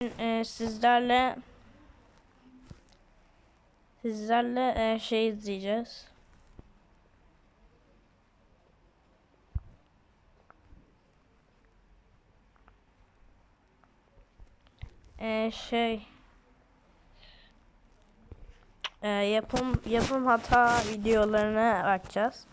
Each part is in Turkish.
e, sizlerle sizlerle e, şey izleyeceğiz. E, şey e, yapım yapım hata videolarına bakacağız.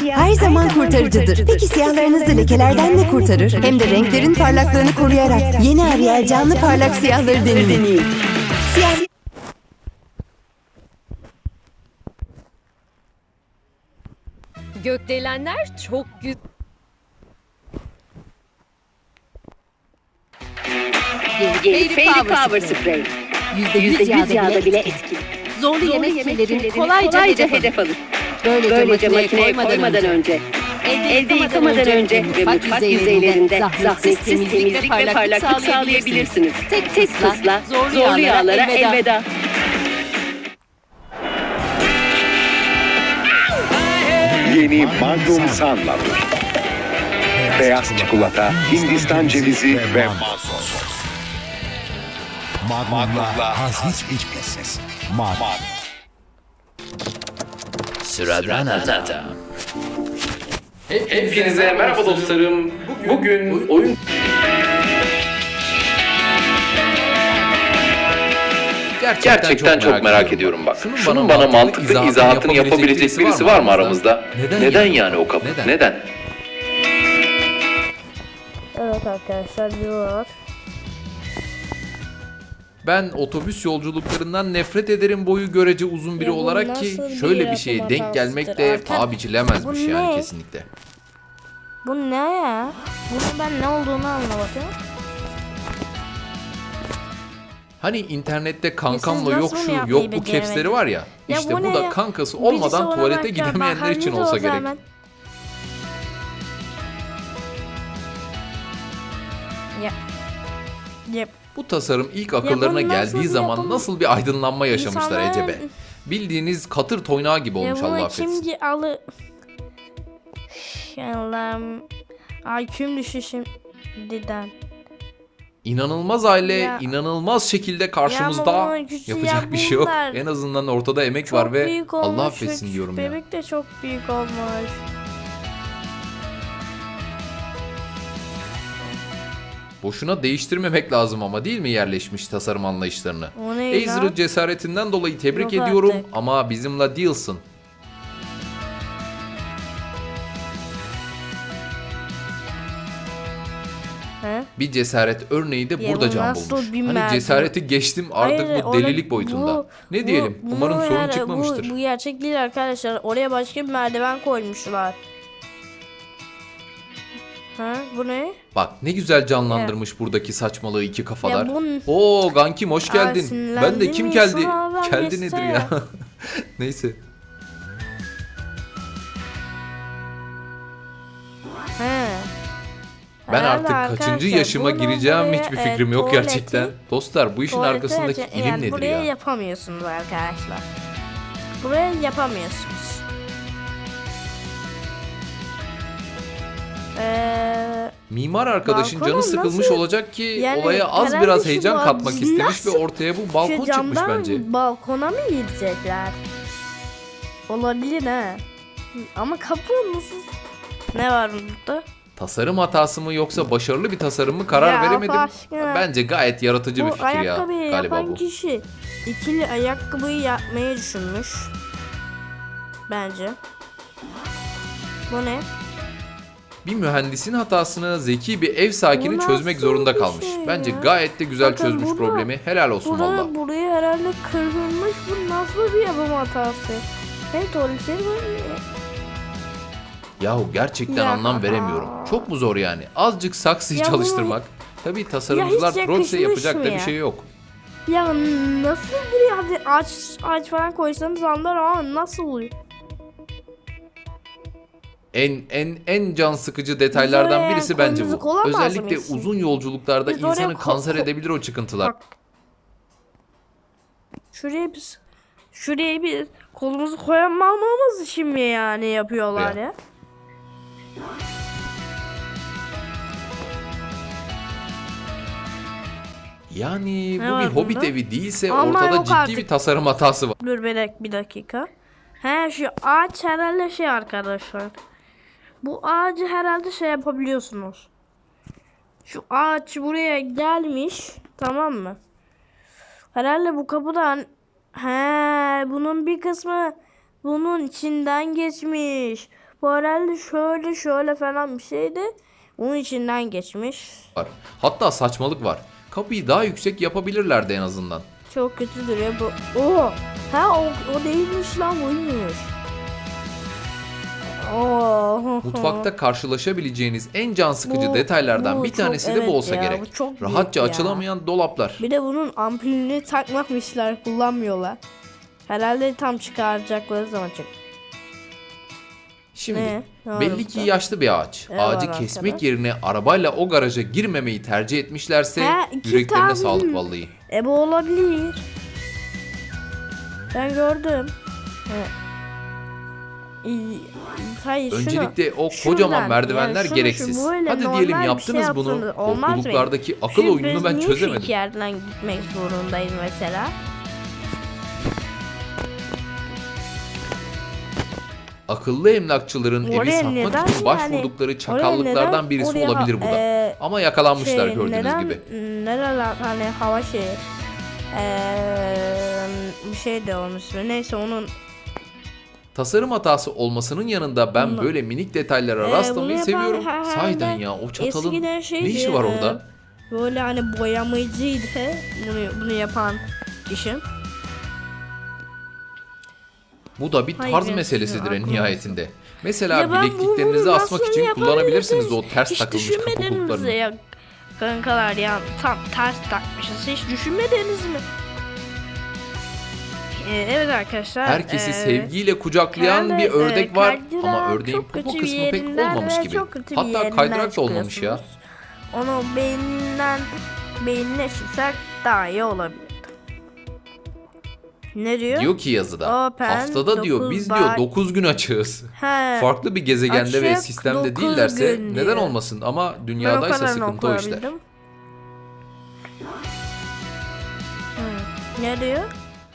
Siyah her zaman kurtarıcıdır. Peki siyahlarınızı lekelerden ne kurtarır? Hem de renklerin parlaklığını koruyarak yeni Ariel canlı parlak siyahları deneyin. Siyah Gökdelenler çok güzel. Fairy Power Spray. %100 yağda bile etkili. Zorlu Zorlu yemek yemek kirlerini kolayca, hedef, hedef alır. Böylece, Böylece makineye makineye koymadan, koymadan önce, önce, elde, yıkamadan önce ve mutfak yüzeylerinde zahmetsiz temizlik ve parlaklık sağlayabilirsiniz. Tek Tek hızla zorlu zorlu yağlara yağlara elveda. elveda. Yeni Magnum Sunlover. Beyaz çikolata, Hindistan cevizi ve sos. Magnum'la haz hiç içmesiz. Magnum. Sıradan adam. Hepinize merhaba dostlarım. Bugün oyun Gerçekten çok merak ediyorum bak. Şunun bana mantıklı izahatını yapabilecek birisi var mı aramızda? Neden yani o kapı? Neden? Evet arkadaşlar diyorlar. Ben otobüs yolculuklarından nefret ederim boyu görece uzun biri Ya bu olarak ki nasıl bir şöyle bir şeye yapım denk hatasıdır? gelmek de Arka- paha biçilemezmiş Bu yani ne? kesinlikle. Bu ne ya? Bunun ben ne olduğunu anlamadım. Hani internette kankamla yok bunu şu yapmayı yok bu beceremediniz? capsleri var ya. Ya işte bu bu, ne da ya? kankası Birisi olmadan ona tuvalete bakıyor, gidemeyenler için bakar, olsa o gerek. zaman. Ya. Yep. Bu tasarım ilk akıllarına nasıl geldiği bir zaman yapım- nasıl bir aydınlanma yaşamışlar İnsanlar- Ece be. Bildiğiniz katır toynağı gibi olmuş Allah bunu affetsin. kim alı... Allah'ım. IQ'm düştü şimdiden. İnanılmaz aile Ya- inanılmaz şekilde karşımızda ama yapacak bir şey yok. En azından ortada emek Çok var ve büyük olmuş. Allah affetsin diyorum ya. Bebek de çok büyük olmuş. Boşuna değiştirmemek lazım ama değil mi yerleşmiş tasarım anlayışlarını? O ne lan? cesaretinden dolayı tebrik Yok ediyorum artık. ama bizimle değilsin. He? Bir cesaret örneği de Ya burada bu can bulmuş. Hani merdi? cesareti geçtim artık Hayır, bu delilik boyutunda. bu- ne bu- diyelim? bunu Umarım sorun yani çıkmamıştır. Bu, bu gerçek değil arkadaşlar. Oraya başka bir merdiven koymuşlar. Ha, bu ne? Bak ne güzel canlandırmış buradaki saçmalığı iki kafalar. Ya bunun- Oo Gankim hoş Aa, geldin. ben de kim geldi? Geldi nedir ya? Neyse. He. Ben Herhalde artık kaçıncı arkadaşlar yaşıma gireceğim buraya, hiçbir e, fikrim yok tuvaleti- gerçekten. Dostlar bu işin tuvaleti arkasındaki ilim yani nedir buraya ya? yapamıyorsunuz arkadaşlar. Buraya yapamıyorsunuz. Ee, Mimar arkadaşın canı sıkılmış nasıl- olacak ki Yani olaya az herhalde biraz şu heyecan katmak istemiş ve nasıl- ortaya bu balkon şu çıkmış camdan bence. balkona mı gidecekler? Olabilir ha. Ama kapı nasıl? Ne var burada? Tasarım hatası mı yoksa başarılı bir tasarım mı karar Ya veremedim. aşkına. Bence gayet yaratıcı bir Bu fikir ya ayakkabıyı galiba yapan bu. kişi ikili ayakkabıyı yapmayı düşünmüş. Bence. Bu ne? Bir mühendisin hatasını zeki bir ev sakini Bu çözmek nasıl zorunda bir kalmış. şey Bence ya? gayet de güzel Bakın çözmüş burada- problemi. Helal olsun Buraya, valla. buraya herhalde kırılmış. Bu nasıl bir yapım hatası? Hey tuvaletleri var. Yahu gerçekten Ya. anlam veremiyorum. Çok mu zor yani? Azıcık saksıyı Ya bu- çalıştırmak. Tabii tasarımcılar Ya hiç trollse yakışmış yapacak da mı bir ya? şey yok. Ya nasıl buraya hadi ağaç, ağaç falan koysanız anlar ama nasıl oluyor? En en en can sıkıcı detaylardan birisi bence bu. Özellikle uzun yolculuklarda Biz insanı kanser edebilir o çıkıntılar. Bak. Şuraya biz şuraya bir kolumuzu koyamamamız için mi yani yapıyorlar Ya. ya? Yani Ne bu var bir hobbit bunda? evi değilse Ama ortada yok ciddi artık. bir tasarım hatası var. Dur bir, dak- bir dakika. He şu ağaç herhalde şey arkadaşlar. Bu ağacı herhalde şey yapabiliyorsunuz. Şu ağaç buraya gelmiş. Tamam mı? Herhalde bu kapıdan he bunun bir kısmı bunun içinden geçmiş. Bu herhalde şöyle şöyle falan bir şeydi. Bunun içinden geçmiş. Hatta saçmalık var. Kapıyı daha yüksek yapabilirlerdi en azından. Çok kötü duruyor bu. Oo. Ha o, o değilmiş lan buymuş. Oo. Mutfakta karşılaşabileceğiniz en can sıkıcı Bu- detaylardan bu bir çok- tanesi de evet bu olsa ya, gerek. bu çok büyük Rahatça ya. açılamayan dolaplar. Bir de bunun ampulünü takmamışlar, kullanmıyorlar. Herhalde tam çıkaracakları zaman çık. Şimdi Ne? Ne belli ki yaşlı bir ağaç. Ne var Ağacı arkada? kesmek yerine arabayla o garaja girmemeyi tercih etmişlerse Ha, iki yüreklerine tane- sağlık vallahi. E bu olabilir. Ben gördüm. He. Hayır şunu. Öncelikle o şuradan, kocaman merdivenler yani şunu gereksiz. şu böyle Hadi diyelim bir yaptınız şey bunu. Korkuluklardaki akıl Şu oyununu ben çözemedim. iki yerden gitmek zorundayız mesela? Akıllı emlakçıların evi Oraya satmak neden için yani- başvurdukları Oraya çakallıklardan neden birisi oraya, olabilir bu da. e, Ama yakalanmışlar şey, gördüğünüz neden, gibi. Nereler hani hava şeyi. Eee bir şey de ismi. Neyse onun Tasarım hatası olmasının yanında ben Bunlar- böyle minik detaylara Ee, rastlamayı seviyorum. Sahiden ya o çatalın ne işi var e, orada? Böyle hani boyamacıydı bunu bunu yapan kişi. Bu da bir Hayır, tarz ben meselesidir en nihayetinde. Mesela Ya bilekliklerinizi bunu asmak için kullanabilirsiniz o ters Hiç takılmış mi kapuklarını. ya kankalar ya tam ters takmışız. Hiç düşünmediniz mi? Ee, evet arkadaşlar. Herkesi ee, sevgiyle kucaklayan herhalde, bir ördek e, var ama ördeğin popo kısmı pek olmamış ve gibi. Hatta kaydırak da olmamış ya. Onu beyninden beynine çıksak daha iyi olabilir. Ne diyor? Diyor ki yazıda Open haftada diyor biz diyor by- 9 gün açığız. He. Farklı bir gezegende ve Açık sistemde dokuz değillerse neden diyor. olmasın ama dünyadaysa sıkıntı o işler. Hı. Ne diyor?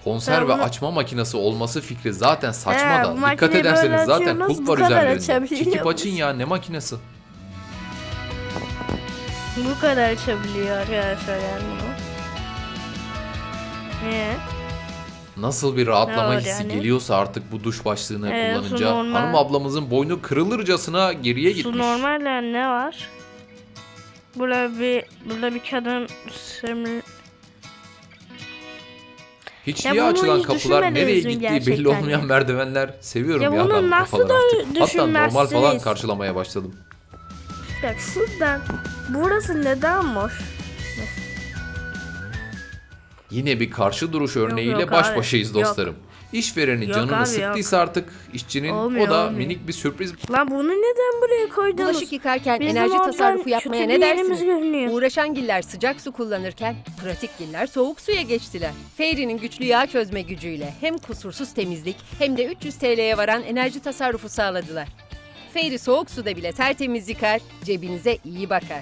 Konserve bunu- açma makinesi olması fikri zaten saçma He, da. Dikkat ederseniz zaten kulp var üzerlerinde. Çekip açın ya ne makinesi. Bu kadar açabiliyor arkadaşlar yani bunu. Niye? Nasıl bir rahatlama Ne hissi yani? geliyorsa artık bu duş başlığını Ee, su kullanınca normal. hanım ablamızın boynu kırılırcasına geriye Su gitmiş. normalde ne var? Burada bir burada bir kadın Hiçliğe Ya bunu açılan hiç kapılar nereye gittiği belli olmayan ya? merdivenler. Seviyorum Ya ya, bunu nasıl da. Hatta normal falan karşılamaya başladım. Bak şuradan burası neden boş? Yine bir karşı duruş örneğiyle yok baş abi, başayız yok. İşvereni Yok canını abi, sıktıysa artık işçinin Olmuyor, o da olmuyor. minik bir sürpriz Lan bunu neden buraya koydunuz? Bulaşık yıkarken Bizim enerji oradan tasarrufu yapmaya kötü ne bir yerimiz dersiniz? görünüyor. Uğraşan giller sıcak su kullanırken pratik giller soğuk suya geçtiler. Fairy'nin güçlü yağ çözme gücüyle hem kusursuz temizlik hem de 300 TL'ye varan enerji tasarrufu sağladılar. Fairy soğuk suda bile tertemiz yıkar, cebinize iyi bakar.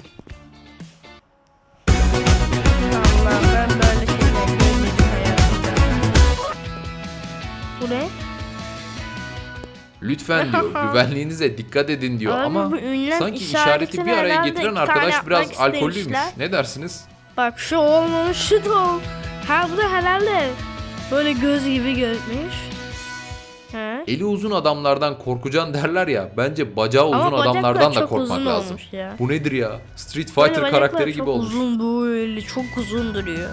Allah ben böyle Bu ne? Lütfen diyor güvenliğinize dikkat edin diyor Abi ama bu ünlem sanki işareti bir araya herhalde getiren iki arkadaş tane biraz yapmak alkollüymüş. istemişler. Ne dersiniz? Bak şu olmamış şu da ol. Ha bu da herhalde böyle göz gibi gözmüş. He. Eli uzun adamlardan korkacaksın derler ya. Bence bacağı uzun Ama bacaklar adamlardan da çok korkmak uzun lazım. olmuş ya. Bu nedir ya? Street Böyle Fighter bacaklar karakteri gibi çok olmuş. uzun böyle çok uzun duruyor.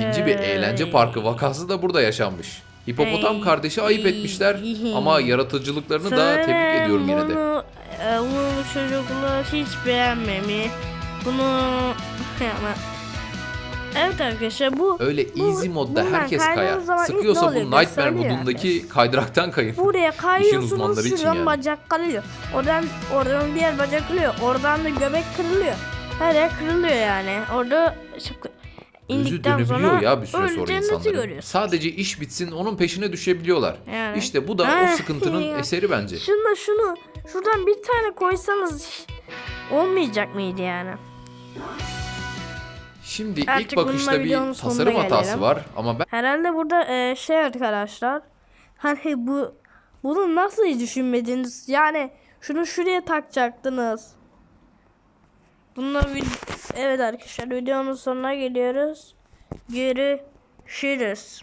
İkinci bir eğlence parkı vakası da burada yaşanmış. Hipopotam kardeşi ayıp etmişler ama yaratıcılıklarını da tebrik ediyorum yine de. Bunu, e, bunu çocuklar hiç beğenmemiş. Bunu Evet arkadaşlar bu Öyle bu- easy modda herkes kayar. Sıkıyorsa bu Nightmare modundaki kaydıraktan kayın. Buraya kayıyorsunuz için şuradan yani. bacak kırılıyor. Oradan oradan diğer bacak kırılıyor. Oradan da göbek kırılıyor. Her yer kırılıyor yani. Orada çık- Gözü indikten dönebiliyor sonra ya bir süre sonra cenneti insanların. görüyorsun. Sadece iş bitsin onun peşine düşebiliyorlar. Yani. İşte bu da o sıkıntının eseri bence. Şunu şunu şuradan bir tane koysanız olmayacak mıydı yani? Şimdi Artık ilk bakışta videonun bir sonuna tasarım hatası gelelim. var ama ben Herhalde burada e, şey arkadaşlar. Hani bu bunu nasıl hiç düşünmediniz? Yani şunu şuraya takacaktınız. Vid- evet arkadaşlar videonun sonuna geliyoruz. Görüşürüz.